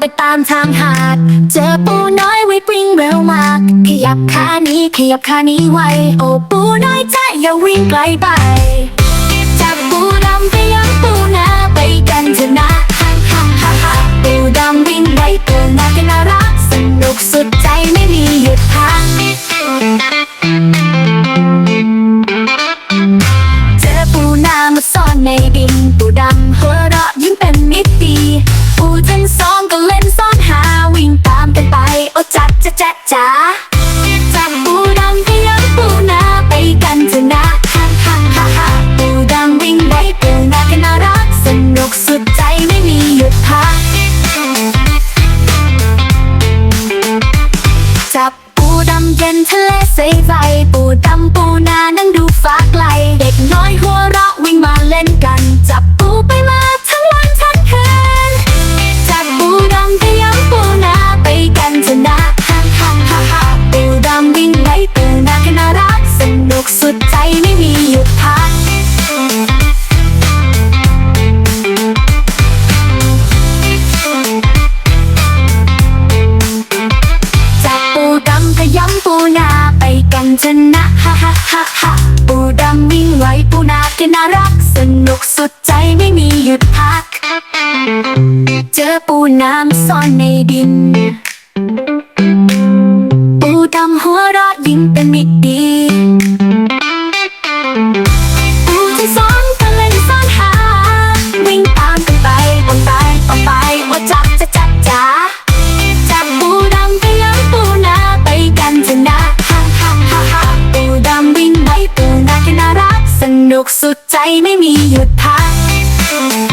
ไปตามทางหาด เจอปูน้อยไว้ปริงเร็วมาก ขยับขานี้ขยับขานี้ไว โอ้ปูน้อยใจอย่าวิ่งไกลไป เย็นทะเลใสไฟปูดำปูนานั่งดูฟ้าไกล เด็กน้อยหัวเราะวิ่งมาเล่นกัน จับปูไปมาทั้งวันทั้งคืนจับปูดำไปย้ำปูนาไปกันชนะฮ่าฮ่าฮ่าฮ่าปูดำวิ่งไล่ปูนาก็น่ารักสนุกสุดใจไม่มีหยุดพัก ชนะฮ่าฮ่าฮ่าฮ่าปูดำวิ่งไวปูนาก็น่ารัก สนุกสุดใจไม่มีหยุดพัก เจอปูน้ำซ่อนในดิน ปูดำหัวเราะยิ้มเป็นมิตรดี นุกสุดใจไม่มีหยุดพัก